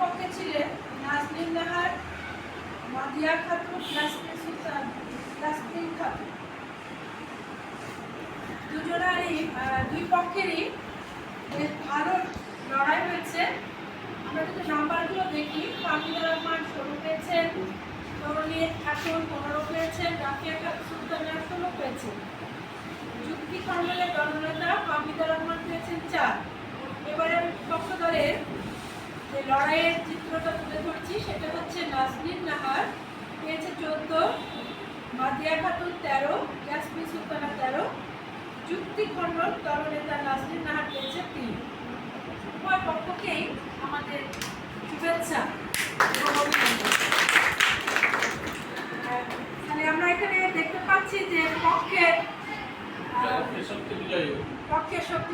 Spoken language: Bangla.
পক্ষে ছিলেন নাজনীন নাহার মাদিয়া খাতুন নাসরিন সুলতান নাসরিন খাতুন দুজনারই দুই পক্ষেরই বেশ ভালো লড়াই হয়েছে। আমরা যদি নাম্বারগুলো দেখি। ফাহমিদুর রহমান ষোলো পেয়েছেন তরুণী খাতুন পনেরো পেয়েছেন রাফিয়া খাতুন সুলতানা ষোলো পেয়েছেন যুক্তি কর্মলের দলনেতা ফাহমিদুর রহমান পেয়েছেন চার। লড়াইয়ের চিত্রটা তুলে ধরছি সেটা হচ্ছে নাজনীর নাহার। পেয়েছে চোদ্দ মাদিয়া খাতুন তেরো ইয়াসমিন সুলতানা তেরো যুক্তি খণ্ডন দলনেতা নাজনীর নাহার পেয়েছে তিন। উভয় পক্ষকেই আমাদের শুভেচ্ছা মানে আমরা এখানে দেখতে পাচ্ছি যে পক্ষের পক্ষের শক্তি